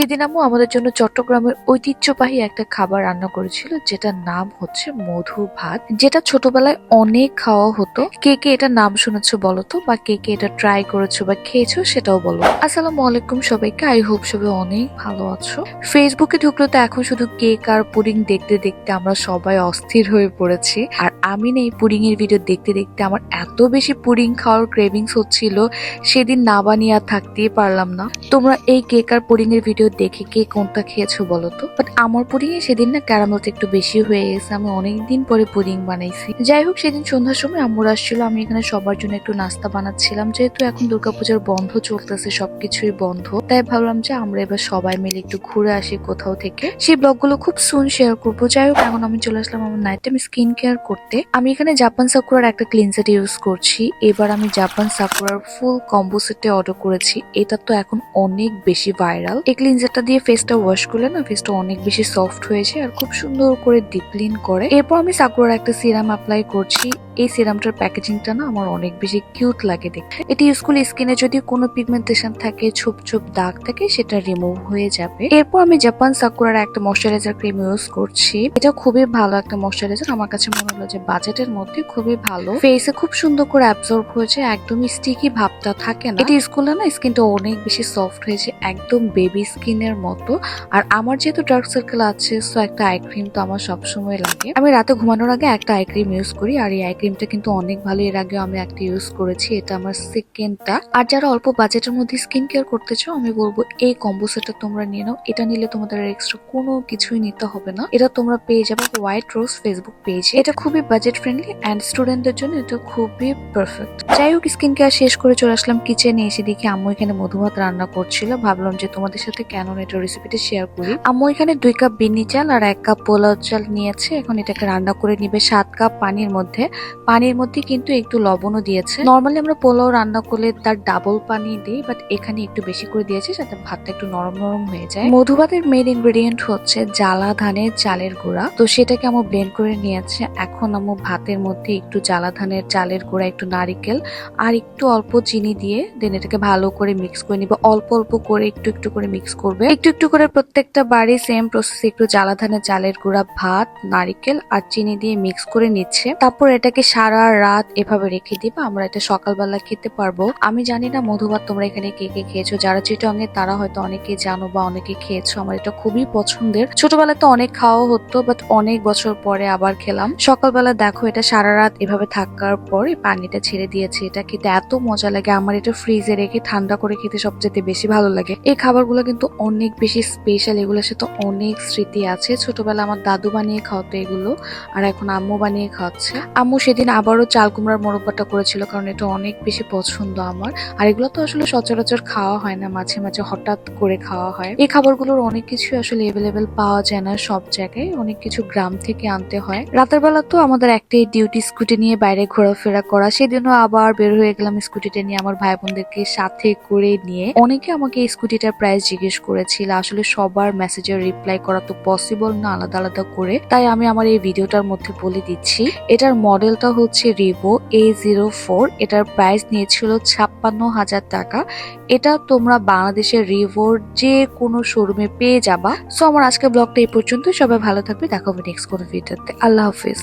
সেদিন আম্মু আমাদের জন্য চট্টগ্রামের ঐতিহ্যবাহী একটা খাবার রান্না করেছিল, যেটার নাম হচ্ছে মধু ভাত, যেটা ছোটবেলায় অনেক খাওয়া হতো। কে কে এটা নাম শুনেছো বলো তো? বা কে কে এটা ট্রাই করেছ বা খেয়েছো সেটাও বলো। আসসালামু আলাইকুম সবাইকে আই হোপ সবাই অনেক ভালো আছো। ফেসবুকে ঢুকলে তো এখন শুধু কেক আর পুডিং দেখতে দেখতে আমরা সবাই অস্থির হয়ে পড়েছি। আর আমি না এই পুডিং এর ভিডিও দেখতে দেখতে আমার এত বেশি পুডিং খাওয়ার ক্রেভিংস হচ্ছিল, সেদিন না বানিয়ে আর থাকতেই পারলাম না। তোমরা এই কেক আর পুডিং এর ভিডিও দেখে কে কোনটা খেয়েছো বলো তো? বাট আমার পুডিং এ সেদিন না ক্যারামেলটা একটু বেশি হয়ে গেছে। আমি অনেকদিন পরে পুডিং বানাইছি। যাই হোক, সেদিন সন্ধ্যার সময় আম্মুর আসছিল। আমি এখানে সবার জন্য একটু নাস্তা বানাচ্ছিলাম। যেহেতু এখন দুর্গাপূজার বন্ধ চলতেছে, সবকিছুই বন্ধ। তাই ভাবলাম যে আমরা এবার সবাই মিলে একটু ঘুরে আসি কোথাও থেকে। সেই ব্লগগুলো খুব সুন শেয়ার করব। যাই হোক, এখন আমি চলে আসলাম আমার নাইট টাইম স্কিন কেয়ার করতে। আমি এখানে জাপান সাকুরার একটা ক্লিনজার ইউজ করছি। এবার আমি জাপান সাকুরার ফুল কম্বো সেটে অর্ডার করেছি। এটা তো এখন অনেক বেশি ভাইরাল এই ক্লিনজারটা দিয়ে ফেসটা ওয়াশ করলে না ফেসটা অনেক বেশি সফট হয়েছে আর খুব সুন্দর করে ডিপ ক্লিন করে। এরপর আমি সাকুরার একটা সিরাম অ্যাপ্লাই করছি। এই সিরামটার প্যাকেজিংটা না আমার অনেক বেশি কিউট লাগে দেখতে। এটি করলে স্কিনে যদি কোনো পিগমেন্টেশন থাকে, ছোপ ছোপ দাগ থাকে, সেটা রিমুভ হয়ে যাবে। এরপর আমি জাপান সাকুরার একটা ময়শ্চারাইজার ক্রিম ইউজ করছি। এটা খুবই ভালো একটা ময়শ্চারাইজার। আমার কাছে মনে হলো যে বাজেটের মধ্যে খুবই ভালো। ফেসে খুব সুন্দর করে অ্যাবজর্ব হয়েছে, একদমই স্টিকি ভাবটা থাকে না। এটা করলে না স্কিনটা অনেক বেশি সফট হয়েছে, একদম বেবি স্কিনের মতো। আর আমার যেহেতু ডার্ক সার্কেল আছে সো একটা আই ক্রিম তো আমার সবসময় লাগে। আমি রাতে ঘুমানোর আগে একটা আই ক্রিম ইউজ করি, আর এই আই ক্রিমটা কিন্তু অনেক ভালো এর আগে আমি একটা ইউজ করেছি, এটা আমার সেকেন্ডটা আর যারা অল্প বাজেটের মধ্যে স্কিন কেয়ার করতে চাও, আমি বলব এই কম্বো সেটটা তোমরা নিয়ে নাও। এটা নিলে তোমাদের এক্সট্রা কোনো কিছুই নিতে হবে না। এটা তোমরা পেয়ে যাবে হোয়াইট রোজ ফেসবুক পেজে এটা খুবই বাজেট ফ্রেন্ডলি অ্যান্ড স্টুডেন্টদের জন্য এটা খুবই পারফেক্ট যাই হোক স্কিন কেয়ার শেষ করে চলে আসলাম কিচেনে এসে দেখি আম্মু এখানে মধুভাত রান্না করছিল। ভাবলাম যে তোমাদের সাথে কেন এটা রেসিপিটা শেয়ার করি। আম্মু এখানে দুই কাপ বিনি চাল আর এক কাপ পোলাও চাল নিয়েছে। এখন এটাকে রান্না করে নিবে সাত কাপ পানির মধ্যে। পানির মধ্যে কিন্তু একটু লবণও দিয়েছে। নর্মালি আমরা পোলাও রান্না করলে তার ডাবল পানি দিই বাট এখানে একটু বেশি করে দিয়েছে যাতে ভাতটা একটু নরম নরম হয়ে যায়। মধুভাতের মেন ইনগ্রেডিয়েন্ট হচ্ছে জ্বালা ধানের চালের গুঁড়া। তো সেটাকে আমার ব্লেন্ড করে নিয়েছে। এখন আমার ভাতের মধ্যে একটু জ্বালা ধানের চালের গুঁড়া, একটু নারিকেল আর একটু অল্প চিনি দিয়ে দেন এটাকে ভালো করে মিক্স করে নিবে। অল্প অল্প করে একটু একটু করে মিক্স করবে। একটু একটু করে প্রত্যেকটা বাড়ি সেম প্রসেস একটু জ্বালা ধানের চালের গুঁড়া, ভাত, নারিকেল আর চিনি দিয়ে মিক্স করে নিচ্ছে। তারপর এটাকে সারা রাত এভাবে রেখে দিবা, আমরা এটা সকালবেলা খেতে পারব। আমি জানি না মধুভাত তোমরা এখানে কে কে খেয়েছো? যারা চিটঙ্গে তারা হয়তো অনেকে জানো বা অনেকে খেয়েছো। আমার এটা খুবই পছন্দের। ছোটবেলায় তো অনেক খাওয়া হতো বাট অনেক বছর পরে আবার খেলাম। সকালবেলা দেখো, এটা সারা রাত এভাবে থাকার পরে পানিটা ছেড়ে দিয়েছে। এটা খেতে এত মজা লাগে। আমার এটা ফ্রিজে রেখে ঠান্ডা করে খেতে সবচেয়ে বেশি ভালো লাগে। এই খাবারগুলো কিন্তু অনেক বেশি স্পেশাল এগুলোর সাথে অনেক স্মৃতি আছে। ছোটবেলা আমার দাদু বানিয়ে খাওয়াতো এগুলো, আর এখন আম্মু বানিয়ে খাওয়াচ্ছে। আম্মু সেদিন আবারও চাল কুমড়ার মোরব্বাটা করেছিল, কারণ এটা অনেক বেশি পছন্দ আমার। আর এগুলো তো আসলে সচরাচর খাওয়া হয় না, মাঝে মাঝে হঠাৎ করে খাওয়া হয়। এই খাবারগুলোর অনেক কিছু আসলে এভেলেবেল পাওয়া যায় না সব জায়গায়, অনেক কিছু গ্রাম থেকে আনতে হয়। রাতের বেলা তো আমাদের একটাই ডিউটি স্কুটি নিয়ে বাইরে ঘোরাফেরা করা। সেদিনও আবার বের হয়ে গেলাম স্কুটিটা নিয়ে আমার ভাই বোনদেরকে সাথে করে নিয়ে। অনেকে আমাকে এই স্কুটিটার প্রাইস জিজ্ঞেস করেছিল, আসলে সবার মেসেজের রিপ্লাই করা তো পসিবল না, আলাদা আলাদা করে। তাই আমি আমার এই ভিডিওটার মধ্যে বলে দিচ্ছি, এটার মডেলটা হচ্ছে রিভো এ জিরো ফোর এটার প্রাইস নিয়েছিল ছাপ্পান্ন হাজার টাকা। এটা তোমরা বাংলাদেশের রিভোর যে কোনো শোরুমে পেয়ে যাবা। সো আমার আজকের ব্লগটা এই পর্যন্ত সবাই ভালো থাকবে। দেখা হবে নেক্সট কোনো ভিডিওতে আল্লাহ হাফিজ।